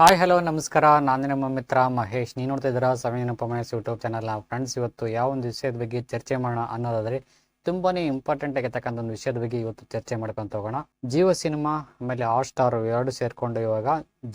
Hi hello ನಮಸ್ಕಾರ. ನಾನು ನಿಮ್ಮ ಮಿತ್ರ ಮಹೇಶ್. ನೀವು ನೋಡ್ತಾ ಇದ್ದೀರಾ ಸಮಯನ ಮಹೇಶ್ ಯೂಟ್ಯೂಬ್ ಚಾನಲ್ ಫ್ರೆಂಡ್ಸ್ ಇವತ್ತು ಯಾವ ಒಂದು ವಿಷಯದ ಬಗ್ಗೆ ಚರ್ಚೆ ಮಾಡೋಣ ಅನ್ನೋದಾದ್ರೆ ತುಂಬಾನೇ ಇಂಪಾರ್ಟೆಂಟ್ ಆಗಿರ್ತಕ್ಕಂಥ ಒಂದು ವಿಷಯದ ಬಗ್ಗೆ ಇವತ್ತು ಚರ್ಚೆ ಮಾಡ್ಕೊಂತ ಹೋಗೋಣ. ಜಿಯೋ ಸಿನಿಮಾ ಆಮೇಲೆ ಹಾಟ್ ಸ್ಟಾರ್ ಎರಡು ಸೇರಿಕೊಂಡು ಇವಾಗ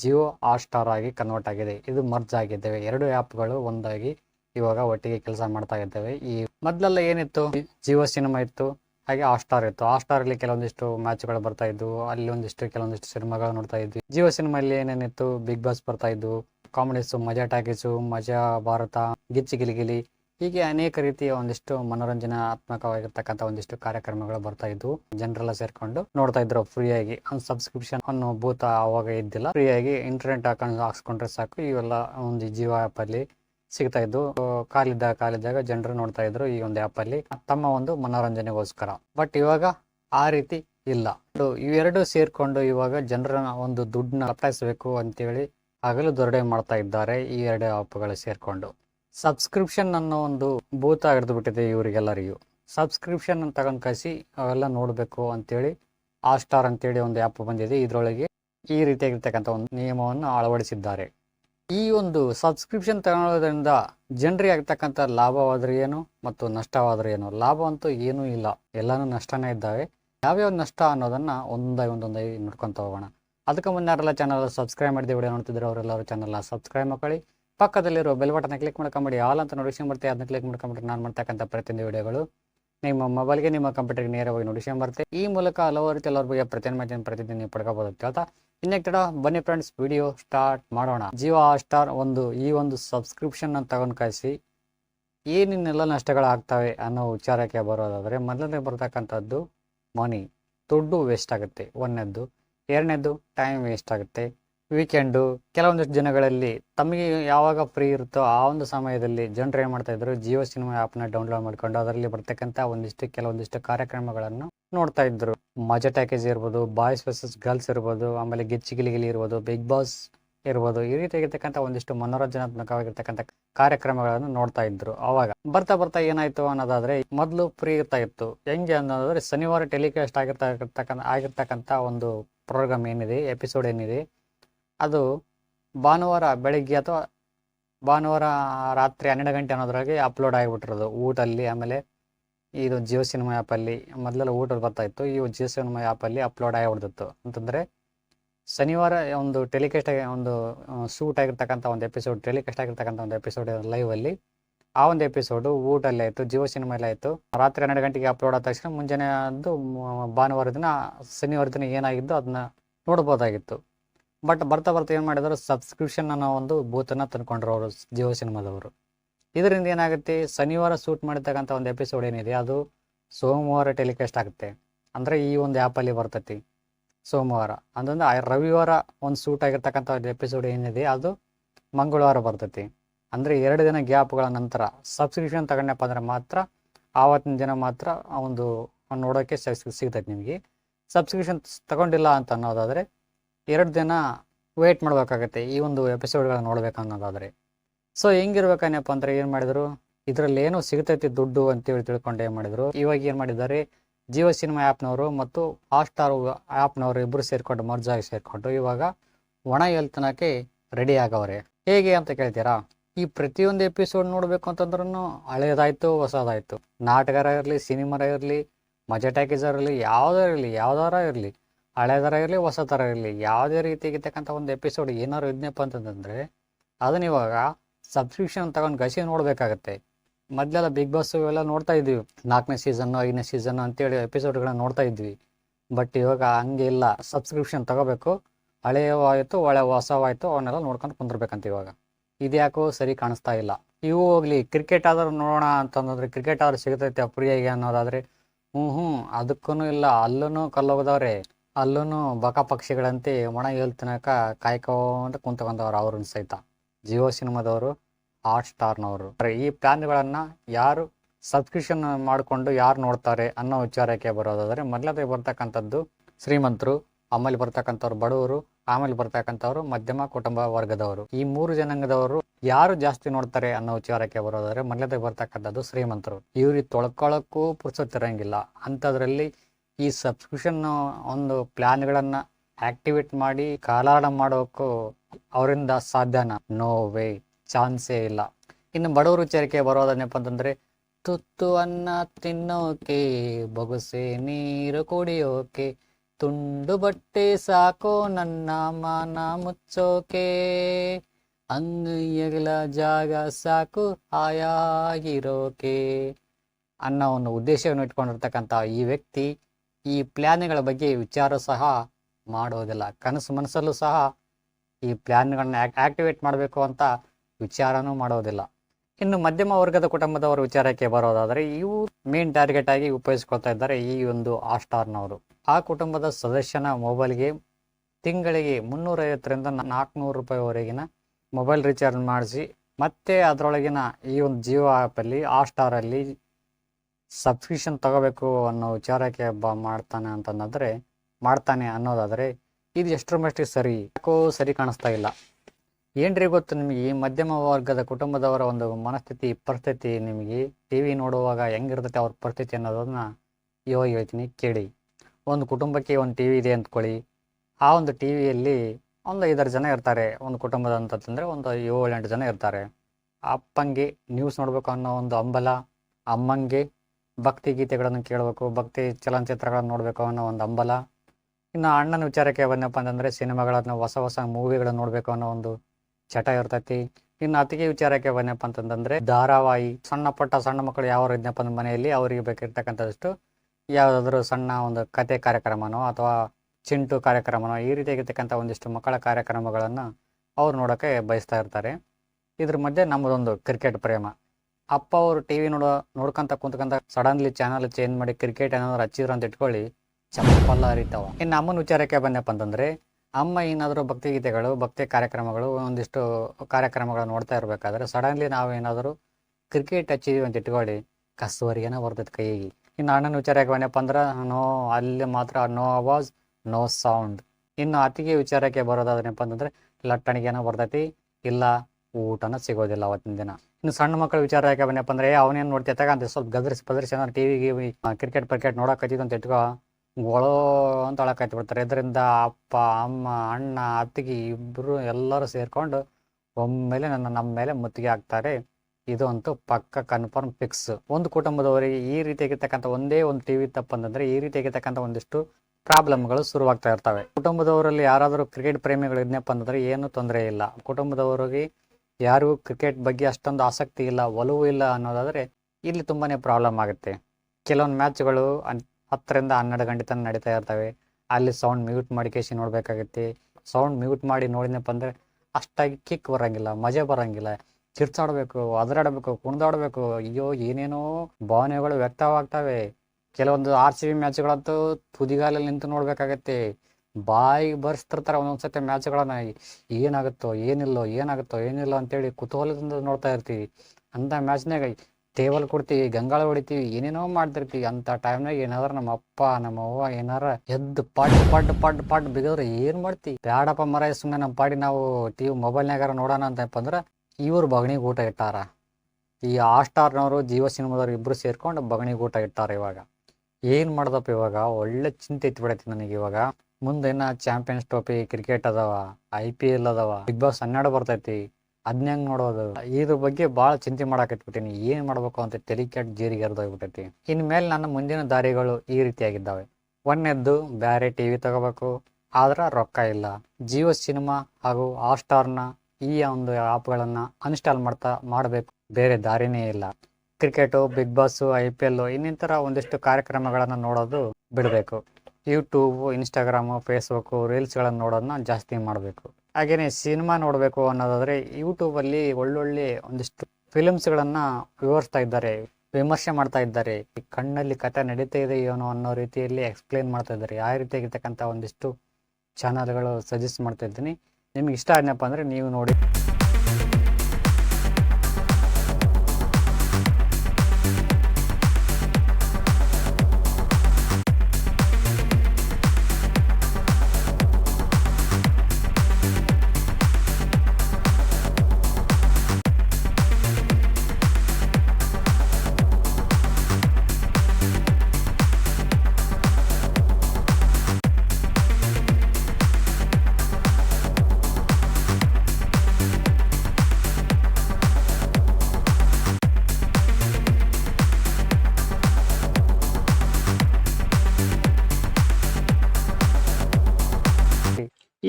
ಜಿಯೋ ಹಾಟ್ ಸ್ಟಾರ್ ಆಗಿ ಕನ್ವರ್ಟ್ ಆಗಿದೆ. ಇದು ಮರ್ಜ್ ಆಗಿದ್ದೇವೆ. ಎರಡು ಆ್ಯಪ್ಗಳು ಒಂದಾಗಿ ಇವಾಗ ಒಟ್ಟಿಗೆ ಕೆಲಸ ಮಾಡ್ತಾ ಇದ್ದೇವೆ. ಈ ಮೊದಲೆಲ್ಲ ಏನಿತ್ತು? ಜಿಯೋ ಸಿನಿಮಾ ಇತ್ತು. ಹಾಗೆ ಆ ಸ್ಟಾರ್ ಇತ್ತು. ಆ ಸ್ಟಾರ್ ಅಲ್ಲಿ ಕೆಲವೊಂದಿಷ್ಟು ಮ್ಯಾಚ್ಗಳು ಬರ್ತಾ ಇದ್ವು. ಅಲ್ಲಿ ಒಂದಿಷ್ಟು ಕೆಲವೊಂದಿಷ್ಟು ಸಿನಿಮಾಗಳು ನೋಡ್ತಾ ಇದ್ವಿ. ಜಿಯೋ ಸಿನಿಮಾಲ್ಲಿ ಏನೇನಿತ್ತು? ಬಿಗ್ ಬಾಸ್ ಬರ್ತಾ ಇದ್ವು. ಕಾಮಿಡೀಸು ಮಜಾ ಟಾಕೀಸು, ಮಜಾ ಭಾರತ, ಗಿಚ್ಚಿ ಗಿಲಿಗಿಲಿ ಹೀಗೆ ಅನೇಕ ರೀತಿಯ ಒಂದಿಷ್ಟು ಮನೋರಂಜನಾತ್ಮಕವಾಗಿರ್ತಕ್ಕಂಥ ಒಂದಿಷ್ಟು ಕಾರ್ಯಕ್ರಮಗಳು ಬರ್ತಾ ಇದ್ವು. ಜನರೆಲ್ಲ ಸೇರ್ಕೊಂಡು ನೋಡ್ತಾ ಇದ್ರು ಫ್ರೀ ಆಗಿ. ಒಂದು ಸಬ್ಸ್ಕ್ರಿಪ್ಷನ್ ಅನ್ನೋ ಭೂತ ಅವಾಗ ಇದ್ದಿಲ್ಲ. ಫ್ರೀ ಆಗಿ ಇಂಟರ್ನೆಟ್ ಹಾಕೊಂಡು ಹಾಕ್ಸ್ಕೊಂಡ್ರೆ ಸಾಕು. ಇವೆಲ್ಲ ಒಂದು ಜಿಯೋ ಆ್ಯಪ್ ಅಲ್ಲಿ ಸಿಗ್ತಾ ಇದ್ದು ಕಾಲಿದ್ದಾಗ ಕಾಲಿದ್ದಾಗ ಜನರು ನೋಡ್ತಾ ಇದ್ರು ಈ ಒಂದು ಆ್ಯಪ್ ಅಲ್ಲಿ. ತಮ್ಮ ಒಂದು ಮನೋರಂಜನೆಗೋಸ್ಕರ. ಬಟ್ ಇವಾಗ ಆ ರೀತಿ ಇಲ್ಲ. ಇವೆರಡು ಸೇರ್ಕೊಂಡು ಇವಾಗ ಜನರ ಒಂದು ದುಡ್ಡನ್ನ ಅಂತ ಅಂತೇಳಿ ಹಗಲು ದೊರಡೆ ಮಾಡ್ತಾ ಇದ್ದಾರೆ ಈ ಎರಡು ಆ್ಯಪ್ಗಳು ಸೇರ್ಕೊಂಡು. ಸಬ್ಸ್ಕ್ರಿಪ್ಷನ್ ಅನ್ನೋ ಒಂದು ಭೂತ ಹಿಡಿದು ಬಿಟ್ಟಿದೆ ಇವರಿಗೆಲ್ಲರಿಗೂ ಸಬ್ಸ್ಕ್ರಿಪ್ಷನ್ ತಗೊಂಡ್ ಕಸಿ ಅವೆಲ್ಲ ನೋಡಬೇಕು ಅಂತೇಳಿ ಆ ಸ್ಟಾರ್ ಅಂತೇಳಿ ಒಂದು ಆ್ಯಪ್ ಬಂದಿದೆ. ಇದರೊಳಗೆ ಈ ರೀತಿಯಾಗಿರ್ತಕ್ಕಂಥ ಒಂದು ನಿಯಮವನ್ನು ಅಳವಡಿಸಿದ್ದಾರೆ. ಈ ಒಂದು ಸಬ್ಸ್ಕ್ರಿಪ್ಷನ್ ತಗೊಳ್ಳೋದ್ರಿಂದ ಜನರಿಗೆ ಆಗ್ತಕ್ಕಂಥ ಲಾಭವಾದ್ರೆ ಏನು ಮತ್ತು ನಷ್ಟವಾದ್ರೆ ಏನು? ಲಾಭ ಅಂತೂ ಏನೂ ಇಲ್ಲ. ಎಲ್ಲಾನು ನಷ್ಟನೇ ಇದ್ದಾವೆ. ಯಾವ್ಯಾವ ನಷ್ಟ ಅನ್ನೋದನ್ನ ಒಂದಾಗಿ ಒಂದೊಂದಾಗಿ ನೋಡ್ಕೊಂತ ಹೋಗೋಣ. ಅದಕ್ಕೆ ಮುನ್ನ ಯಾರೆಲ್ಲ ಚಾನಲ್ ಸಬ್ಸ್ಕ್ರೈಬ್ ಮಾಡಿದ ವಿಡಿಯೋ ನೋಡ್ತಿದ್ರು ಅವರೆಲ್ಲರೂ ಚಾನಲ್ನ ಸಬ್ಸ್ಕ್ರೈಬ್ ಮಾಡ್ಕೊಳ್ಳಿ. ಪಕ್ಕದಲ್ಲಿರೋ ಬೆಲ್ ಬಟನ್ ಕ್ಲಿಕ್ ಮಾಡ್ಕೊಂಬಿಡಿ. ಆಲ್ ಅಂತ ನೋಟಿಫಿಕೇಶನ್ ಬರುತ್ತೆ, ಅದನ್ನ ಕ್ಲಿಕ್ ಮಾಡ್ಕೊಂಬಿಟ್ಟು ನಾನು ಮಾಡ್ತಕ್ಕಂಥ ಪ್ರತಿಯೊಂದು ವಿಡಿಯೋಗಳು ನಿಮ್ಮ ಮೊಬೈಲ್ಗೆ ನಿಮ್ಮ ಕಂಪ್ಯೂಟರ್ಗೆ ನೇರವಾಗಿ ನೋಟಿಫಿಕೇಶನ್ ಈ ಮೂಲಕ ಹಲವಾರು ರೀತಿ ಹಲವಾರು ಬಗ್ಗೆ ಪ್ರತಿಯೊಂದು ಮಾಹಿತಿಯನ್ನು ಪ್ರತಿದಿನ ನೀವು ಪಡ್ಕೋಬಹುದು ಅಂತ ಹೇಳ್ತಾ ಇನ್ನೆಕ್ಟಡ ಬನ್ನಿ ಫ್ರೆಂಡ್ಸ್ ವಿಡಿಯೋ ಸ್ಟಾರ್ಟ್ ಮಾಡೋಣ. ಜಿಯೋ ಸ್ಟಾರ್ ಒಂದು, ಈ ಒಂದು ಸಬ್ಸ್ಕ್ರಿಪ್ಷನ್ ಅನ್ನು ತಗೊಂಡು ಕಳಿಸಿ. ನಷ್ಟಗಳು ನಷ್ಟಗಳಾಗ್ತವೆ ಅನ್ನೋ ವಿಚಾರಕ್ಕೆ ಬರೋದಾದರೆ, ಮೊದಲನೇ ಬರ್ತಕ್ಕಂಥದ್ದು ಮನಿ ದುಡ್ಡು ವೇಸ್ಟ್ ಆಗುತ್ತೆ. ಒಂದನೇದ್ದು. ಎರಡನೇದ್ದು ಟೈಮ್ ವೇಸ್ಟ್ ಆಗುತ್ತೆ. ವೀಕೆಂಡು ಕೆಲವೊಂದಿಷ್ಟು ದಿನಗಳಲ್ಲಿ ತಮಗೆ ಯಾವಾಗ ಫ್ರೀ ಇರುತ್ತೋ ಆ ಒಂದು ಸಮಯದಲ್ಲಿ ಜನರು ಏನು ಮಾಡ್ತಾ ಇದ್ರು ಜಿಯೋ ಸಿನಿಮಾ ಆ್ಯಪ್ನ ಡೌನ್ಲೋಡ್ ಮಾಡ್ಕೊಂಡು ಅದರಲ್ಲಿ ಬರ್ತಕ್ಕಂಥ ಒಂದಿಷ್ಟು, ಕೆಲವೊಂದಿಷ್ಟು ಕಾರ್ಯಕ್ರಮಗಳನ್ನು ನೋಡ್ತಾ ಇದ್ರು. ಮಜಾ ಟ್ಯಾಕೇಜ್ ಇರ್ಬೋದು ಬಾಯ್ಸ್ ವರ್ಸಸ್ ಗರ್ಲ್ಸ್ ಇರ್ಬೋದು, ಆಮೇಲೆ ಗಿಚ್ಚಿ ಗಿಲಿಗಿಲಿ ಇರ್ಬೋದು ಬಿಗ್ ಬಾಸ್ ಇರ್ಬೋದು, ಈ ರೀತಿಯಾಗಿರ್ತಕ್ಕಂಥ ಒಂದಿಷ್ಟು ಮನೋರಂಜನಾತ್ಮಕವಾಗಿರ್ತಕ್ಕಂಥ ಕಾರ್ಯಕ್ರಮಗಳನ್ನು ನೋಡ್ತಾ ಇದ್ರು ಅವಾಗ. ಬರ್ತಾ ಬರ್ತಾ ಏನಾಯ್ತು ಅನ್ನೋದಾದ್ರೆ, ಮೊದಲು ಫ್ರೀ ಇರ್ತಾ ಇತ್ತು. ಹೆಂಗೆ ಅನ್ನೋದಾದ್ರೆ, ಶನಿವಾರ ಟೆಲಿಕಾಸ್ಟ್ ಆಗಿರ್ತಕ್ಕಂಥ ಆಗಿರ್ತಕ್ಕಂಥ ಒಂದು ಪ್ರೋಗ್ರಾಮ್ ಏನಿದೆ ಎಪಿಸೋಡ್ ಏನಿದೆ, ಅದು ಭಾನುವಾರ ಬೆಳಿಗ್ಗೆ ಅಥವಾ ಭಾನುವಾರ ರಾತ್ರಿ ಹನ್ನೆರಡು ಗಂಟೆ ಅನ್ನೋದ್ರಾಗೆ ಅಪ್ಲೋಡ್ ಆಗಿಬಿಟ್ಟಿರೋದು ಊಟಲ್ಲಿ, ಆಮೇಲೆ ಇದು ಜಿಯೋ ಸಿನಿಮಾ ಆ್ಯಪಲ್ಲಿ ಮೊದಲೆಲ್ಲ ಊಟ ಬರ್ತಾ ಇತ್ತು ಈ ಜಿಯೋ ಸಿನಿಮಾ ಆ್ಯಪಲ್ಲಿ ಅಪ್ಲೋಡ್ ಆಗಿಬಿಡ್ತಿತ್ತು. ಅಂತಂದರೆ ಶನಿವಾರ ಒಂದು ಟೆಲಿಕಾಸ್ಟ್ ಆಗಿ ಒಂದು ಶೂಟ್ ಆಗಿರ್ತಕ್ಕಂಥ ಒಂದು ಎಪಿಸೋಡ್, ಟೆಲಿಕಾಸ್ಟ್ ಆಗಿರ್ತಕ್ಕಂಥ ಒಂದು ಎಪಿಸೋಡ್ ಲೈವಲ್ಲಿ ಆ ಒಂದು ಎಪಿಸೋಡು ಊಟಲ್ಲಿ ಆಯಿತು, ಜಿಯೋ ಸಿನಿಮಾಲಿ ಆಯಿತು. ರಾತ್ರಿ ಹನ್ನೆರಡು ಗಂಟೆಗೆ ಅಪ್ಲೋಡ್ ಆದ ತಕ್ಷಣ ಮುಂಜಾನೆ ಅದು ಭಾನುವಾರ ದಿನ, ಶನಿವಾರ ದಿನ ಏನಾಗಿದ್ದು ಅದನ್ನ ನೋಡ್ಬೋದಾಗಿತ್ತು. ಬಟ್ ಬರ್ತಾ ಬರ್ತಾ ಏನು ಮಾಡಿದ್ರು, ಸಬ್ಸ್ಕ್ರಿಪ್ಷನ್ ಅನ್ನೋ ಒಂದು ಬೂತನ್ನು ತಂದ್ಕೊಂಡ್ರು ಅವರು ಜಿಯೋ ಸಿನಿಮಾದವರು. ಇದರಿಂದ ಏನಾಗುತ್ತೆ? ಶನಿವಾರ ಶೂಟ್ ಮಾಡಿರ್ತಕ್ಕಂಥ ಒಂದು ಎಪಿಸೋಡ್ ಏನಿದೆ, ಅದು ಸೋಮವಾರ ಟೆಲಿಕಾಸ್ಟ್ ಆಗುತ್ತೆ. ಅಂದರೆ ಈ ಒಂದು ಆ್ಯಪಲ್ಲಿ ಬರ್ತೈತಿ, ಸೋಮವಾರ. ಅಂತಂದ್ರೆ ರವಿವಾರ ಒಂದು ಶೂಟ್ ಆಗಿರ್ತಕ್ಕಂಥ ಒಂದು ಎಪಿಸೋಡ್ ಏನಿದೆ, ಅದು ಮಂಗಳವಾರ ಬರ್ತೈತಿ. ಅಂದರೆ ಎರಡು ದಿನ ಗ್ಯಾಪ್ಗಳ ನಂತರ ಸಬ್ಸ್ಕ್ರಿಪ್ಷನ್ ತಗೊಂಡಪ್ಪ ಅಂದರೆ ಮಾತ್ರ, ಆವತ್ತಿನ ದಿನ ಮಾತ್ರ ಒಂದು ನೋಡೋಕ್ಕೆ ಸಿಗ್ತೈತೆ ನಿಮಗೆ. ಸಬ್ಸ್ಕ್ರಿಪ್ಷನ್ ತಗೊಂಡಿಲ್ಲ ಅಂತ ಅನ್ನೋದಾದರೆ, ಎರಡು ದಿನ ವೇಟ್ ಮಾಡಬೇಕಾಗತ್ತೆ ಈ ಒಂದು ಎಪಿಸೋಡ್ಗಳನ್ನ ನೋಡ್ಬೇಕು ಅನ್ನೋದಾದರೆ. ಸೊ ಹೆಂಗಿರ್ಬೇಕನ್ನಪ್ಪ ಅಂದ್ರೆ ಏನು ಮಾಡಿದ್ರು? ಇದರಲ್ಲಿ ಏನು ಸಿಗ್ತೈತಿ ದುಡ್ಡು ಅಂತೇಳಿ ತಿಳ್ಕೊಂಡು ಏನು ಮಾಡಿದ್ರು? ಇವಾಗ ಏನು ಮಾಡಿದ್ದಾರೆ? ಜಿಯೋ ಸಿನಿಮಾ ಆ್ಯಪ್ನವರು ಮತ್ತು ಹಾಟ್ಸ್ಟಾರ್ ಆ್ಯಪ್ನವರು ಇಬ್ಬರು ಸೇರಿಕೊಂಡು ಮರ್ಜಾಗಿ ಸೇರಿಕೊಂಡು ಇವಾಗ ಒಣ ಎಲ್ತನಕ್ಕೆ ರೆಡಿ ಆಗವ್ರೆ. ಹೇಗೆ ಅಂತ ಕೇಳ್ತೀರಾ? ಈ ಪ್ರತಿಯೊಂದು ಎಪಿಸೋಡ್ ನೋಡಬೇಕು ಅಂತಂದ್ರೂ ಹಳೇದಾಯ್ತು, ಹೊಸದಾಯ್ತು. ನಾಟಕರ ಇರಲಿ ಸಿನಿಮಾರ ಇರಲಿ, ಮಜಾ ಟ್ಯಾಕೇಜರ್ ಇರಲಿ, ಯಾವ್ದಾರ ಇರಲಿ ಯಾವ್ದಾರ ಇರಲಿ ಹಳೆ ಥರ ಇರಲಿ ಹೊಸ ಥರ ಇರಲಿ, ಯಾವುದೇ ರೀತಿಯಾಗಿರ್ತಕ್ಕಂಥ ಒಂದು ಎಪಿಸೋಡ್ ಏನಾರು ಇದ್ನೆಪ್ಪ ಅಂತಂದ್ರೆ, ಅದನ್ನ ಇವಾಗ ಸಬ್ಸ್ಕ್ರಿಪ್ಷನ್ ತಗೊಂಡು ಗಸಿ ನೋಡಬೇಕಾಗತ್ತೆ. ಮೊದಲೆಲ್ಲ ಬಿಗ್ ಬಾಸ್ ಇವೆಲ್ಲ ನೋಡ್ತಾ ಇದ್ವಿ. ನಾಲ್ಕನೇ ಸೀಸನ್ನು ಐದನೇ ಸೀಸನ್ ಅಂತೇಳಿ ಎಪಿಸೋಡ್ಗಳನ್ನ ನೋಡ್ತಾ ಇದ್ವಿ. ಬಟ್ ಇವಾಗ ಹಂಗೆ ಇಲ್ಲ. ಸಬ್ಸ್ಕ್ರಿಪ್ಷನ್ ತಗೋಬೇಕು. ಹಳೆಯವಾಯಿತು ಒಳ್ಳೆ ಹೊಸವಾಯಿತು ಅವನ್ನೆಲ್ಲ ನೋಡ್ಕೊಂಡು ಕುಂದಿರ್ಬೇಕಂತ ಇವಾಗ. ಇದ್ಯಾಕೋ ಸರಿ ಕಾಣಿಸ್ತಾ ಇಲ್ಲ. ಇವು ಹೋಗ್ಲಿ ಕ್ರಿಕೆಟ್ ಆದ್ರೂ ನೋಡೋಣ ಅಂತಂದ್ರೆ ಕ್ರಿಕೆಟ್ ಆದ್ರೂ ಸಿಗತೈತೆ ಅಪ್ರಿಯಾಗಿ ಅನ್ನೋದಾದ್ರೆ. ಹ್ಞೂ ಹ್ಞೂ ಅದಕ್ಕೂ ಇಲ್ಲ. ಅಲ್ಲೂ ಕಲ್ಲೋಗದವ್ರೆ. ಅಲ್ಲೂ ಬಕ ಪಕ್ಷಿಗಳಂತೆ ಒಣ ಹೇಳ್ತಿನಕ ಕಾಯ್ಕೊಂಡು ಕುಂತ್ಕೊಂಡವ್ರು ಅವ್ರನ್ನ ಸಹಿತ. ಜಿಯೋ ಸಿನಿಮಾದವರು. ಹಾಟ್ ಸ್ಟಾರ್ನವರು ಈ ಪ್ಲಾನ್ಗಳನ್ನ ಯಾರು ಸಬ್ಸ್ಕ್ರಿಪ್ಷನ್ ಮಾಡಿಕೊಂಡು ಯಾರು ನೋಡ್ತಾರೆ ಅನ್ನೋ ವಿಚಾರಕ್ಕೆ ಬರೋದಾದರೆ ಮೊದಲದೇ ಬರ್ತಕ್ಕಂಥದ್ದು ಶ್ರೀಮಂತರು, ಆಮೇಲೆ ಬರ್ತಕ್ಕಂಥವ್ರು ಬಡವರು, ಆಮೇಲೆ ಬರ್ತಕ್ಕಂಥವ್ರು ಮಧ್ಯಮ ಕುಟುಂಬ ವರ್ಗದವರು. ಈ ಮೂರು ಜನಾಂಗದವರು ಯಾರು ಜಾಸ್ತಿ ನೋಡ್ತಾರೆ ಅನ್ನೋ ವಿಚಾರಕ್ಕೆ ಬರೋದಾದ್ರೆ ಮೊದಲದೇ ಬರ್ತಕ್ಕಂಥದ್ದು ಶ್ರೀಮಂತರು. ಇವ್ರಿಗೆ ತೊಳ್ಕೊಳಕ್ಕೂ ಪುರ್ಸೊತ್ತಿರಂಗಿಲ್ಲ ಅಂಥದ್ರಲ್ಲಿ ಈ ಸಬ್ಸ್ಕ್ರಿಪ್ಷನ್ ಒಂದು ಪ್ಲಾನ್ಗಳನ್ನು ಆಕ್ಟಿವೇಟ್ ಮಾಡಿ ಕಾಲಾಡ ಮಾಡೋಕ್ಕೂ ಅವರಿಂದ ಸಾಧ್ಯನಾ? ನೋ ವೇ ಚಾನ್ಸೇ ಇಲ್ಲ. ಇನ್ನು ಬಡವರು ವಿಚಾರಕ್ಕೆ ಬರೋದನ್ನೆಪ್ಪ ಅಂತಂದರೆ, ತುತ್ತು ಅನ್ನ ತಿನ್ನೋಕೆ, ಬೊಗಸೆ ನೀರು ಕುಡಿಯೋಕೆ, ತುಂಡು ಬಟ್ಟೆ ಸಾಕೋ ನನ್ನ ಮಾನ ಮುಚ್ಚೋಕೆ, ಅಂಗೈಯಗಲ ಜಾಗ ಸಾಕು ಆಯಾಗಿರೋಕೆ ಅನ್ನೋ ಒಂದು ಉದ್ದೇಶವನ್ನು ಇಟ್ಕೊಂಡಿರ್ತಕ್ಕಂಥ ಈ ವ್ಯಕ್ತಿ ಈ ಪ್ಲ್ಯಾನ್ಗಳ ಬಗ್ಗೆ ವಿಚಾರ ಸಹ ಮಾಡೋದಿಲ್ಲ. ಕನಸು ಮನಸ್ಸಲ್ಲೂ ಸಹ ಈ ಪ್ಲ್ಯಾನ್ಗಳನ್ನ ಆಕ್ಟಿವೇಟ್ ಮಾಡಬೇಕು ಅಂತ ವಿಚಾರನೂ ಮಾಡೋದಿಲ್ಲ. ಇನ್ನು ಮಧ್ಯಮ ವರ್ಗದ ಕುಟುಂಬದವರ ವಿಚಾರಕ್ಕೆ ಬರೋದಾದರೆ, ಇವು ಮೇನ್ ಟಾರ್ಗೆಟ್ ಆಗಿ ಉಪಯೋಗಿಸ್ಕೊಳ್ತಾ ಇದ್ದಾರೆ ಈ ಒಂದು ಆ ಸ್ಟಾರ್ನವರು ಆ ಕುಟುಂಬದ ಸದಸ್ಯನ ಮೊಬೈಲ್ಗೆ ತಿಂಗಳಿಗೆ ಮುನ್ನೂರೈವತ್ತರಿಂದ ನಾಲ್ಕುನೂರು ರೂಪಾಯಿವರೆಗಿನ ಮೊಬೈಲ್ ರೀಚಾರ್ಜ್ ಮಾಡಿಸಿ, ಮತ್ತೆ ಅದರೊಳಗಿನ ಈ ಒಂದು ಜಿಯೋ ಆ್ಯಪಲ್ಲಿ ಆ ಸ್ಟಾರಲ್ಲಿ ಸಬ್ಸ್ಕ್ರಿಪ್ಷನ್ ತಗೋಬೇಕು ಅನ್ನೋ ವಿಚಾರಕ್ಕೆ ಬ ಮಾಡ್ತಾನೆ ಅಂತಂದರೆ ಮಾಡ್ತಾನೆ ಅನ್ನೋದಾದರೆ, ಇದು ಎಷ್ಟರ ಮಟ್ಟಿಗೆ ಸರಿ, ಯಾಕೋ ಸರಿ ಕಾಣಿಸ್ತಾ ಇಲ್ಲ. ಏನ್ರಿ ಗೊತ್ತು ನಿಮಗೆ? ಮಧ್ಯಮ ವರ್ಗದ ಕುಟುಂಬದವರ ಒಂದು ಮನಸ್ಥಿತಿ, ಪರಿಸ್ಥಿತಿ ನಿಮಗೆ ಟಿ ವಿ ನೋಡುವಾಗ ಹೆಂಗಿರ್ತೈತೆ ಅವ್ರ ಪರಿಸ್ಥಿತಿ ಅನ್ನೋದನ್ನ ಇವಾಗ ಹೇಳ್ತೀನಿ, ಕೇಳಿ. ಒಂದು ಕುಟುಂಬಕ್ಕೆ ಒಂದು ಟಿ ವಿ ಇದೆ ಅಂದ್ಕೊಳ್ಳಿ. ಆ ಒಂದು ಟಿ ವಿಯಲ್ಲಿ ಒಂದು ಐದಾರು ಜನ ಇರ್ತಾರೆ, ಒಂದು ಕುಟುಂಬದ ಅಂತಂದರೆ ಒಂದು ಏಳು, ಎಂಟು ಜನ ಇರ್ತಾರೆ. ಅಪ್ಪಂಗೆ ನ್ಯೂಸ್ ನೋಡಬೇಕು ಅನ್ನೋ ಒಂದು ಹಂಬಲ, ಅಮ್ಮಂಗೆ ಭಕ್ತಿ ಗೀತೆಗಳನ್ನು ಕೇಳಬೇಕು, ಭಕ್ತಿ ಚಲನಚಿತ್ರಗಳನ್ನು ನೋಡಬೇಕು ಅನ್ನೋ ಒಂದು ಹಂಬಲ. ಇನ್ನು ಅಣ್ಣನ ವಿಚಾರಕ್ಕೆ ಬಂದಪ್ಪ ಅಂತಂದರೆ, ಸಿನಿಮಾಗಳನ್ನು, ಹೊಸ ಹೊಸ ಮೂವಿಗಳನ್ನು ನೋಡಬೇಕು ಅನ್ನೋ ಒಂದು ಚಟ ಇರ್ತೈತಿ. ಇನ್ನು ಅತಿಗೆ ವಿಚಾರಕ್ಕೆ ಬಂದಪ್ಪ ಅಂತಂದ್ರೆ ಧಾರಾವಾಹಿ ಸಣ್ಣ ಪುಟ್ಟ ಸಣ್ಣ ಮಕ್ಕಳು ಯಾವ ಇದ್ನಪ್ಪ ಅಂದ್ರೆ ಮನೆಯಲ್ಲಿ ಅವರಿಗೆ ಬೇಕಿರ್ತಕ್ಕಂಥದಷ್ಟು ಯಾವುದಾದ್ರೂ ಸಣ್ಣ ಒಂದು ಕತೆ ಕಾರ್ಯಕ್ರಮನೋ ಅಥವಾ ಚಿಂಟು ಕಾರ್ಯಕ್ರಮನೋ ಈ ರೀತಿಯಾಗಿರ್ತಕ್ಕಂಥ ಒಂದಿಷ್ಟು ಮಕ್ಕಳ ಕಾರ್ಯಕ್ರಮಗಳನ್ನು ಅವ್ರು ನೋಡೋಕ್ಕೆ ಬಯಸ್ತಾ ಇರ್ತಾರೆ. ಇದ್ರ ಮಧ್ಯೆ ನಮ್ಮದೊಂದು ಕ್ರಿಕೆಟ್ ಪ್ರೇಮ. ಅಪ್ಪ ಅವರು ಟಿ ವಿ ನೋಡೋ ನೋಡ್ಕೊಂತ ಕುಂತ್ಕೊಂತ ಸಡನ್ಲಿ ಚಾನಲ್ ಚೇಂಜ್ ಮಾಡಿ ಕ್ರಿಕೆಟ್ ಏನಾದ್ರು ಹಚ್ಚಿದ್ರು ಅಂತ ಇಟ್ಕೊಳ್ಳಿ, ಚಪ್ಪಲ್ಲ ಹರಿತಾವ ಇನ್ನು ಅಮ್ಮನ ವಿಚಾರಕ್ಕೆ ಬಂದಪ್ಪ ಅಂತಂದ್ರೆ ಅಮ್ಮ ಏನಾದರೂ ಭಕ್ತಿಗೀತೆಗಳು, ಭಕ್ತಿ ಕಾರ್ಯಕ್ರಮಗಳು, ಒಂದಿಷ್ಟು ಕಾರ್ಯಕ್ರಮಗಳು ನೋಡ್ತಾ ಇರಬೇಕಾದ್ರೆ ಸಡನ್ಲಿ ನಾವು ಏನಾದರೂ ಕ್ರಿಕೆಟ್ ಹಚ್ಚಿದೀವಿ ಅಂತ ಇಟ್ಕೊಳ್ಳಿ. ಕಸುವರಿಗೇನ ಬರ್ತೈತೆ ಕೈಗೆ ಇನ್ನು ಅಣ್ಣನ ವಿಚಾರಕ್ಕೆ ಬಂದಪ್ಪ ಅಂದ್ರೆ ನೋ ಅಲ್ಲಿ ಮಾತ್ರ ನೋ ಅವಾಜ್ ನೋ ಸೌಂಡ್ ಇನ್ನು ಅತಿಗೆ ವಿಚಾರಕ್ಕೆ ಬರೋದಾದ್ರೇನಪ್ಪ ಅಂತಂದ್ರೆ ಲಟ್ಟಣಿಗೆನೋ ಬರ್ತೈತಿ, ಇಲ್ಲ, ಊಟನ ಸಿಗೋದಿಲ್ಲ ಅವತ್ತಿನ ದಿನ. ಇನ್ನು ಸಣ್ಣ ಮಕ್ಕಳ ವಿಚಾರ ಯಾಕೆ ಬಂದಪ್ಪ ಅಂದ್ರೆ ಅವನೇನು ನೋಡ್ತಿದ್ದಾಗ ಅಂತ ಸ್ವಲ್ಪ ಗದರಿಸಿ ಪದರಿಸಿ ಏನಾದ್ರು ಟಿವಿಗೆ ಕ್ರಿಕೆಟ್ ಪ್ರಿಕೆಟ್ ನೋಡಕತ್ತಿದ್ದು ಅಂತ ಇಟ್ಕೋ. ಗೊಳೋ ಅಂತ ಅಳಕತ್ತಿ ಬಿಡ್ತಾರೆ. ಇದರಿಂದ ಅಪ್ಪ, ಅಮ್ಮ, ಅಣ್ಣ, ಅತ್ತಿಗೆ ಇಬ್ಬರು ಎಲ್ಲರೂ ಸೇರಿಕೊಂಡು ಒಮ್ಮೆಲೆ ನನ್ನ ನಮ್ಮ ಮೇಲೆ ಮುತ್ತಿಗೆ ಹಾಕ್ತಾರೆ. ಇದು ಅಂತೂ ಪಕ್ಕ ಕನ್ಫರ್ಮ್ ಫಿಕ್ಸ್. ಒಂದು ಕುಟುಂಬದವರಿಗೆ ಈ ರೀತಿಯಾಗಿರ್ತಕ್ಕಂಥ ಒಂದೇ ಒಂದು ಟಿವಿ ತಪ್ಪಂತಂದ್ರೆ ಈ ರೀತಿಯಾಗಿರ್ತಕ್ಕಂಥ ಒಂದಿಷ್ಟು ಪ್ರಾಬ್ಲಮ್ಗಳು ಶುರುವಾಗ್ತಾ ಇರ್ತವೆ. ಕುಟುಂಬದವರಲ್ಲಿ ಯಾರಾದರೂ ಕ್ರಿಕೆಟ್ ಪ್ರೇಮಿಗಳು ಇದನ್ನಪ್ಪ ಅಂತಂದ್ರೆ ಏನೂ ತೊಂದರೆ ಇಲ್ಲ. ಕುಟುಂಬದವರಿಗೆ ಯಾರಿಗೂ ಕ್ರಿಕೆಟ್ ಬಗ್ಗೆ ಅಷ್ಟೊಂದು ಆಸಕ್ತಿ ಇಲ್ಲ, ಒಲವು ಇಲ್ಲ ಅನ್ನೋದಾದರೆ ಇಲ್ಲಿ ತುಂಬಾ ಪ್ರಾಬ್ಲಮ್ ಆಗುತ್ತೆ. ಕೆಲವೊಂದು ಮ್ಯಾಚ್ಗಳು ಹತ್ತರಿಂದ ಹನ್ನೆರಡು ಗಂಟೆ ತನಕ ನಡೀತಾ ಇರ್ತವೆ. ಅಲ್ಲಿ ಸೌಂಡ್ ಮ್ಯೂಟ್ ಮಾಡಿ ಕೇಸಿ ನೋಡ್ಬೇಕಾಗತ್ತೆ. ಸೌಂಡ್ ಮ್ಯೂಟ್ ಮಾಡಿ ನೋಡಿದ್ನಪ್ಪ ಅಂದ್ರೆ ಅಷ್ಟಾಗಿ ಕಿಕ್ ಬರಂಗಿಲ್ಲ, ಮಜೆ ಬರಂಗಿಲ್ಲ. ಚಿರ್ಚಾಡಬೇಕು ಅದರಾಡಬೇಕು, ಕುಣಿದಾಡಬೇಕು. ಅಯ್ಯೋ, ಏನೇನೋ ಭಾವನೆಗಳು ವ್ಯಕ್ತವಾಗ್ತವೆ. ಕೆಲವೊಂದು ಆರ್ ಸಿ ಬಿ ಮ್ಯಾಚ್ಗಳಂತೂ ತುದಿಗಾಲಲ್ಲಿ ನಿಂತು ನೋಡ್ಬೇಕಾಗತ್ತೆ. ಬಾಯಿ ಬರ್ಸ್ತಿರ್ತಾರೆ ಒಂದೊಂದ್ಸತಿ ಮ್ಯಾಚ್ಗಳನ್ನ ಏನಾಗುತ್ತೋ, ಏನಿಲ್ಲೋ ಏನಾಗುತ್ತೋ, ಏನಿಲ್ಲೋ ಅಂತೇಳಿ ಕುತೂಹಲದಿಂದ ನೋಡ್ತಾ ಇರ್ತೀವಿ. ಅಂಥ ಮ್ಯಾಚ್ನಾಗ ಟೇಬಲ್ ಕೊಡ್ತೀವಿ, ಗಂಗಾಳ ಹೊಡಿತೀವಿ, ಏನೇನೋ ಮಾಡ್ತಿರ್ತೀವಿ. ಅಂತ ಟೈಮ್ನಾಗ ಏನಾದ್ರ ನಮ್ಮ ಅಪ್ಪ, ನಮ್ಮ ಅವ್ವ ಏನಾರ ಎದ್ದು ಪಡ್ ಪಡ್ ಪಡ್ ಪಡ್ ಬಿಗದ್ರೆ ಏನ್ ಮಾಡ್ತೀವಿ ಬ್ಯಾಡಪ್ಪ ಮರ ಸುಮ್ಮನೆ ನಮ್ಮ ಪಾಡಿ ನಾವು ಟಿವಿ ಮೊಬೈಲ್ನಾಗಾರ ನೋಡೋಣ ಅಂತಪ್ಪ ಅಂದ್ರೆ ಇವ್ರು ಬಗಣಿಗೆ ಊಟ ಇಟ್ಟಾರ. ಈ ಆ ಸ್ಟಾರ್ನವರು ಜೀವ ಸಿನಿಮಾದವ್ರು ಇಬ್ರು ಸೇರ್ಕೊಂಡು ಬಗಣಿಗೆ ಊಟ ಇಟ್ಟಾರ ಇವಾಗ. ಏನ್ ಮಾಡ್ದಪ್ಪ ಇವಾಗ? ಒಳ್ಳೆ ಚಿಂತೆ ಇತ್ತು ಬಿಡೈತಿ ನನಗೆ ಇವಾಗ. ಮುಂದೆ ಚಾಂಪಿಯನ್ಸ್ ಟ್ರೋಫಿ ಕ್ರಿಕೆಟ್ ಅದಾವ ಐ ಪಿ ಎಲ್ ಅದಾವ ಬಿಗ್ ಬಾಸ್ ಹನ್ನೆರಡು ಬರ್ತೈತಿ. ಅದ್ನ ಹೆಂಗ್ ನೋಡೋದು. ಇದ್ರ ಬಗ್ಗೆ ಭಾಳ ಚಿಂತೆ ಮಾಡಾಕತ್ಬಿಟ್ಟಿನಿ. ಏನ್ ಮಾಡ್ಬೇಕು ಅಂತ ತಲೆ ಕೆಟ್ಟ ಜೀರಿಗೆ ಹರಿದೋಗ್ಬಿಟ್ಟೈತಿ. ಇನ್ಮೇಲೆ ನನ್ನ ಮುಂದಿನ ದಾರಿಗಳು ಈ ರೀತಿಯಾಗಿದ್ದಾವೆ. ಒಂದನೇದ್ದು, ಬ್ಯಾರೆ ಟಿವಿ ತಗೋಬೇಕು. ಆದ್ರ ರೊಕ್ಕ ಇಲ್ಲ. ಜಿಯೋ ಸಿನಿಮಾ ಹಾಗೂ ಹಾಟ್ಸ್ಟಾರ್ನ ಈ ಒಂದು ಆಪ್ಗಳನ್ನ ಅನ್ಸ್ಟಾಲ್ ಮಾಡ್ತಾ ಮಾಡಬೇಕು. ಬೇರೆ ದಾರಿನೇ ಇಲ್ಲ. Cricket, Bigg Boss, I P L ಇನ್ನಿತರ ಒಂದಿಷ್ಟು ಕಾರ್ಯಕ್ರಮಗಳನ್ನು ನೋಡೋದು ಬಿಡಬೇಕು. ಯೂಟ್ಯೂಬ್, ಇನ್ಸ್ಟಾಗ್ರಾಮು ಫೇಸ್ಬುಕ್ಕು ರೀಲ್ಸ್ಗಳನ್ನು ನೋಡೋದನ್ನ ಜಾಸ್ತಿ ಮಾಡಬೇಕು. ಹಾಗೆಯೇ ಸಿನಿಮಾ ನೋಡಬೇಕು ಅನ್ನೋದಾದರೆ ಯೂಟ್ಯೂಬಲ್ಲಿ ಒಳ್ಳೊಳ್ಳೆ ಒಂದಿಷ್ಟು ಫಿಲಮ್ಸ್ಗಳನ್ನು ವಿವರಿಸ್ತಾ ಇದ್ದಾರೆ, ವಿಮರ್ಶೆ ಮಾಡ್ತಾ ಇದ್ದಾರೆ. ಈ ಕಣ್ಣಲ್ಲಿ ಕತೆ ನಡೀತಾ ಇದೆ ಏನೋ ಅನ್ನೋ ರೀತಿಯಲ್ಲಿ ಎಕ್ಸ್ಪ್ಲೇನ್ ಮಾಡ್ತಾ ಇದ್ದಾರೆ. ಆ ರೀತಿಯಾಗಿರ್ತಕ್ಕಂಥ ಒಂದಿಷ್ಟು ಚಾನಲ್ಗಳು ಸಜೆಸ್ಟ್ ಮಾಡ್ತಾ ಇದ್ದೀನಿ. ನಿಮ್ಗೆ ಇಷ್ಟ ಆದ್ನಪ್ಪ ಅಂದರೆ ನೀವು ನೋಡಿ.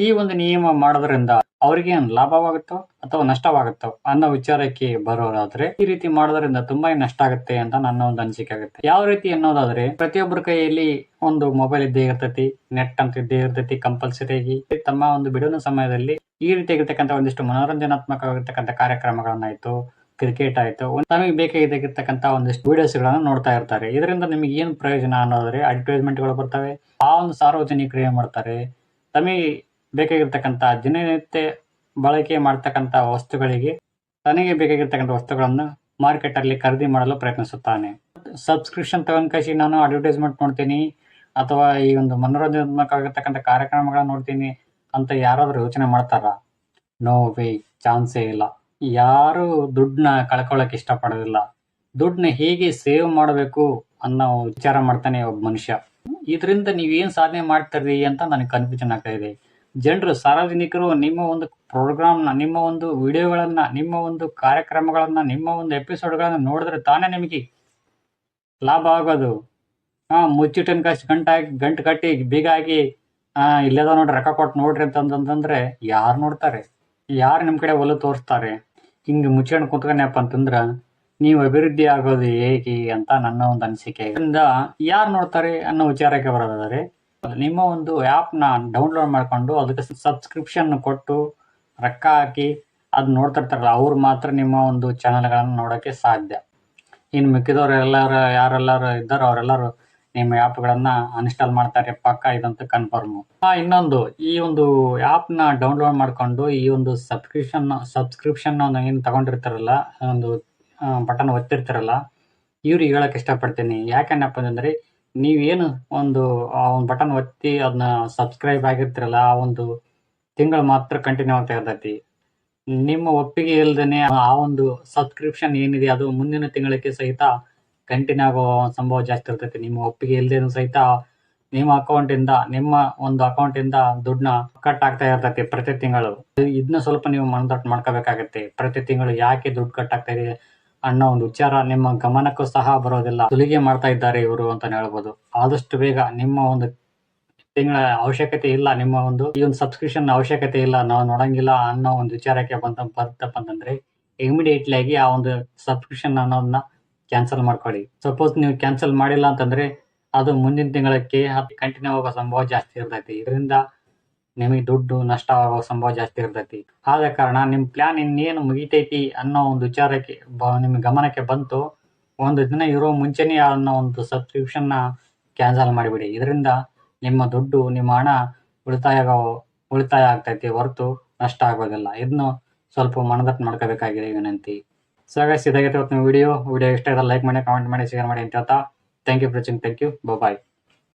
ಈ ಒಂದು ನಿಯಮ ಮಾಡೋದ್ರಿಂದ ಅವ್ರಿಗೆ ಏನ್ ಲಾಭವಾಗುತ್ತೋ ಅಥವಾ ನಷ್ಟವಾಗುತ್ತೋ ಅನ್ನೋ ವಿಚಾರಕ್ಕೆ ಬರೋದಾದ್ರೆ ಈ ರೀತಿ ಮಾಡೋದ್ರಿಂದ ತುಂಬಾ ನಷ್ಟ ಆಗುತ್ತೆ ಅಂತ ನನ್ನ ಒಂದು ಅನಿಸಿಕೆ ಆಗುತ್ತೆ. ಯಾವ ರೀತಿ ಅನ್ನೋದಾದ್ರೆ ಪ್ರತಿಯೊಬ್ಬರ ಕೈಯಲ್ಲಿ ಒಂದು ಮೊಬೈಲ್ ಇದ್ದೇ ಇರ್ತೈತಿ ನೆಟ್ ಅಂತ ಇದ್ದೇ ಇರ್ತೈತಿ ಕಂಪಲ್ಸರಿಯಾಗಿ ತಮ್ಮ ಒಂದು ಬಿಡುವಿನ ಸಮಯದಲ್ಲಿ ಈ ರೀತಿ ಆಗಿರ್ತಕ್ಕಂಥ ಒಂದಿಷ್ಟು ಮನೋರಂಜನಾತ್ಮಕವಾಗಿರ್ತಕ್ಕಂಥ ಕಾರ್ಯಕ್ರಮಗಳನ್ನಾಯ್ತು ಕ್ರಿಕೆಟ್ ಆಯ್ತು ತಮಗೆ ಬೇಕಾಗಿರ್ತಕ್ಕಂಥ ಒಂದಿಷ್ಟು ವಿಡಿಯೋಸ್ ಗಳನ್ನ ನೋಡ್ತಾ ಇರ್ತಾರೆ. ಇದರಿಂದ ನಿಮಗೆ ಏನ್ ಪ್ರಯೋಜನ ಅನ್ನೋದ್ರೆ ಅಡ್ವರ್ಟೈಸ್ಮೆಂಟ್ಗಳು ಬರ್ತವೆ, ಆ ಒಂದು ಸಾರ್ವಜನಿಕರು ಏನ್ ಮಾಡ್ತಾರೆ, ತಮಗೆ ಬೇಕಾಗಿರ್ತಕ್ಕಂಥ ದಿನನಿತ್ಯ ಬಳಕೆ ಮಾಡ್ತಕ್ಕಂಥ ವಸ್ತುಗಳಿಗೆ ತನಗೆ ಬೇಕಾಗಿರ್ತಕ್ಕಂಥ ವಸ್ತುಗಳನ್ನು ಮಾರ್ಕೆಟ್ ಅಲ್ಲಿ ಖರೀದಿ ಮಾಡಲು ಪ್ರಯತ್ನಿಸುತ್ತಾನೆ. ಸಬ್ಸ್ಕ್ರಿಪ್ಷನ್ ತಗೊಂಡ್ ಕಸಿ ನಾನು ಅಡ್ವರ್ಟೈಸ್ಮೆಂಟ್ ನೋಡ್ತೀನಿ ಅಥವಾ ಈ ಒಂದು ಮನೋರಂಜನಾತ್ಮಕವಾಗಿರ್ತಕ್ಕಂಥ ಕಾರ್ಯಕ್ರಮಗಳನ್ನ ನೋಡ್ತೀನಿ ಅಂತ ಯಾರಾದರೂ ಯೋಚನೆ ಮಾಡ್ತಾರ? ನೋ ವೇ ಚಾನ್ಸೇ ಇಲ್ಲ. ಯಾರು ದುಡ್ಡನ್ನ ಕಳ್ಕೊಳ್ಳೋಕೆ ಇಷ್ಟಪಡೋದಿಲ್ಲ. ದುಡ್ಡನ್ನ ಹೇಗೆ ಸೇವ್ ಮಾಡಬೇಕು ಅನ್ನೋ ವಿಚಾರ ಮಾಡ್ತಾನೆ ಒಬ್ಬ ಮನುಷ್ಯ. ಇದರಿಂದ ನೀವೇನು ಸಾಧನೆ ಮಾಡ್ತೀರಿ ಅಂತ ನನಗೆ ಕನ್ಫ್ಯೂಷನ್ ಆಗ್ತಾ ಇದೆ. ಜನರು, ಸಾರ್ವಜನಿಕರು, ನಿಮ್ಮ ಒಂದು ಪ್ರೋಗ್ರಾಮ್ನ, ನಿಮ್ಮ ಒಂದು ವಿಡಿಯೋಗಳನ್ನು, ನಿಮ್ಮ ಒಂದು ಕಾರ್ಯಕ್ರಮಗಳನ್ನು, ನಿಮ್ಮ ಒಂದು ಎಪಿಸೋಡ್ಗಳನ್ನು ನೋಡಿದ್ರೆ ತಾನೇ ನಿಮಗೆ ಲಾಭ ಆಗೋದು. ಹಾಂ, ಮುಚ್ಚಿಟ್ಟನ್ ಕಾಸು ಗಂಟಾಗಿ, ಗಂಟು ಕಟ್ಟಿ ಬೀಗ ಆಗಿ ಇಲ್ಲೇದ ಇಲ್ಲದ ನೋಡ್ರಿ ರೊಕ್ಕ ಕೊಟ್ಟು ನೋಡ್ರಿ ಅಂತಂತಂದ್ರೆ ಯಾರು ನೋಡ್ತಾರೆ? ಯಾರು ನಿಮ್ಮ ಕಡೆ ಒಲು ತೋರಿಸ್ತಾರೆ? ಹಿಂಗೆ ಮುಚ್ಕೊಂಡು ಕುತ್ಕೊಂಡಪ್ಪ ಅಂತಂದ್ರೆ ನೀವು ಅಭಿವೃದ್ಧಿ ಆಗೋದು ಹೇಗೆ ಅಂತ ನನ್ನ ಒಂದು ಅನಿಸಿಕೆ. ಯಾರು ನೋಡ್ತಾರೆ ಅನ್ನೋ ವಿಚಾರಕ್ಕೆ ಬರೋದಾದ್ರೆ ನಿಮ್ಮ ಒಂದು ಆ್ಯಪ್ನ ಡೌನ್ಲೋಡ್ ಮಾಡಿಕೊಂಡು ಅದಕ್ಕೆ ಸಬ್ಸ್ಕ್ರಿಪ್ಷನ್ ಕೊಟ್ಟು ರೊಕ್ಕ ಹಾಕಿ ನೋಡ್ತಾ ನೋಡ್ತಿರ್ತಾರಲ್ಲ, ಅವ್ರು ಮಾತ್ರ ನಿಮ್ಮ ಒಂದು ಚಾನಲ್ಗಳನ್ನು ನೋಡೋಕ್ಕೆ ಸಾಧ್ಯ. ಇನ್ನು ಮಿಕ್ಕಿದವ್ರು ಎಲ್ಲರೂ, ಯಾರೆಲ್ಲರೂ ಇದ್ದಾರೋ ಅವರೆಲ್ಲರೂ ನಿಮ್ಮ ಆ್ಯಪ್ಗಳನ್ನು ಅನ್ಸ್ಟಾಲ್ ಮಾಡ್ತಾರೆ, ಪಕ್ಕ ಇದಂತ ಕನ್ಫರ್ಮು ಇನ್ನೊಂದು, ಈ ಒಂದು ಆ್ಯಪ್ನ ಡೌನ್ಲೋಡ್ ಮಾಡಿಕೊಂಡು ಈ ಒಂದು ಸಬ್ಸ್ಕ್ರಿಪ್ಷನ್ ಸಬ್ಸ್ಕ್ರಿಪ್ಷನ್ ಏನು ತಗೊಂಡಿರ್ತಾರಲ್ಲ ಒಂದು ಬಟನ್ ಒತ್ತಿರ್ತಾರಲ್ಲ, ಇವ್ರಿಗೆ ಹೇಳೋಕ್ಕೆ ಇಷ್ಟಪಡ್ತೀನಿ. ಯಾಕೆನಪ್ಪ ಅಂತಂದ್ರೆ ನೀವೇನು ಒಂದು, ಆ ಒಂದು ಬಟನ್ ಒತ್ತಿ ಅದನ್ನ ಸಬ್ಸ್ಕ್ರೈಬ್ ಆಗಿರ್ತಿರಲ್ಲ, ಆ ಒಂದು ತಿಂಗಳು ಮಾತ್ರ ಕಂಟಿನ್ಯೂ ಆಗ್ತಾ ಇರ್ತೈತಿ. ನಿಮ್ಮ ಒಪ್ಪಿಗೆ ಇಲ್ದೇನೆ ಆ ಒಂದು ಸಬ್ಸ್ಕ್ರಿಪ್ಷನ್ ಏನಿದೆ, ಅದು ಮುಂದಿನ ತಿಂಗಳಿಗೆ ಸಹಿತ ಕಂಟಿನ್ಯೂ ಆಗೋ ಸಂಭವ ಜಾಸ್ತಿ ಇರ್ತೈತಿ. ನಿಮ್ಮ ಒಪ್ಪಿಗೆ ಇಲ್ಲದೇನು ಸಹಿತ ನಿಮ್ಮ ಅಕೌಂಟ್ ಇಂದ, ನಿಮ್ಮ ಒಂದು ಅಕೌಂಟ್ ಇಂದ ದುಡ್ಡನ್ನ ಕಟ್ ಆಗ್ತಾ ಇರ್ತೈತಿ ಪ್ರತಿ ತಿಂಗಳು. ಇದನ್ನ ಸ್ವಲ್ಪ ನೀವು ಮನದಟ್ಟು ಮಾಡ್ಕೋಬೇಕಾಗತ್ತೆ. ಪ್ರತಿ ತಿಂಗಳು ಯಾಕೆ ದುಡ್ಡು ಕಟ್ ಆಗ್ತಾ ಇದೆ ಅನ್ನೋ ಒಂದು ವಿಚಾರ. ನಿಮ್ಮ ಗಮನಕ್ಕೂ ಸಹ ಬರೋದಿಲ್ಲ. ಸುಲಿಗೆ ಮಾಡ್ತಾ ಇದ್ದಾರೆ ಇವರು ಅಂತಾನೆ ಹೇಳ್ಬೋದು. ಆದಷ್ಟು ಬೇಗ ನಿಮ್ಮ ಒಂದು ತಿಂಗಳ ಅವಶ್ಯಕತೆ ಇಲ್ಲ. ನಿಮ್ಮ ಒಂದು, ಈ ಒಂದು ಸಬ್ಸ್ಕ್ರಿಪ್ಷನ್ ಅವಶ್ಯಕತೆ ಇಲ್ಲ. ನಾವು ನೋಡಂಗಿಲ್ಲ ಅನ್ನೋ ಒಂದು ವಿಚಾರಕ್ಕೆ ಬಂತ ಬರ್ತಪ್ಪ ಅಂತಂದ್ರೆ ಇಮಿಡಿಯೇಟ್ಲಿ ಆಗಿ ಆ ಒಂದು ಸಬ್ಸ್ಕ್ರಿಪ್ಷನ್ ಅನ್ನೋದನ್ನ ಕ್ಯಾನ್ಸಲ್ ಮಾಡ್ಕೊಳ್ಳಿ. ಸಪೋಸ್ ನೀವು ಕ್ಯಾನ್ಸಲ್ ಮಾಡಿಲ್ಲ ಅಂತಂದ್ರೆ, ಅದು ಮುಂದಿನ ತಿಂಗಳಕ್ಕೆ ಕಂಟಿನ್ಯೂ ಆಗೋ ಸಂಭವ ಜಾಸ್ತಿ ಇರ್ತೈತಿ. ಇದರಿಂದ ನಿಮಗೆ ದುಡ್ಡು ನಷ್ಟ ಆಗೋ ಸಂಭವ ಜಾಸ್ತಿ ಇರ್ತೈತಿ. ಆದ ಕಾರಣ ನಿಮ್ ಪ್ಲಾನ್ ಇನ್ನೇನು ಮುಗಿತೈತಿ ಅನ್ನೋ ಒಂದು ವಿಚಾರಕ್ಕೆ ಬ- ನಿಮ್ ಗಮನಕ್ಕೆ ಬಂತು. ಒಂದು ದಿನ ಇರೋ ಮುಂಚೆನೆ ಅನ್ನೋ ಒಂದು ಸಬ್ಸ್ಕ್ರಿಪ್ಷನ್ನ ಕ್ಯಾನ್ಸಲ್ ಮಾಡಿಬಿಡಿ. ಇದರಿಂದ ನಿಮ್ಮ ದುಡ್ಡು, ನಿಮ್ಮ ಹಣ ಉಳಿತಾಯ ಉಳಿತಾಯ ಆಗ್ತೈತಿ ಹೊರತು ನಷ್ಟ ಆಗೋದಿಲ್ಲ. ಇದನ್ನು ಸ್ವಲ್ಪ ಮನದಟ್ಟು ಮಾಡ್ಕೋಬೇಕಾಗಿದೆ ವಿನಂತಿ. ಸೊ ಹಾಗಾಗಿ ಇದಾಗಿತ್ತು ವಿಡಿಯೋ ವಿಡಿಯೋ ಇಷ್ಟ ಇದ್ರೆ ಲೈಕ್ ಮಾಡಿ ಕಾಮೆಂಟ್ ಮಾಡಿ ಶೇರ್ ಮಾಡಿ ಅಂತ ಹೇಳ್ತಾ. Thank you for watching thank you bye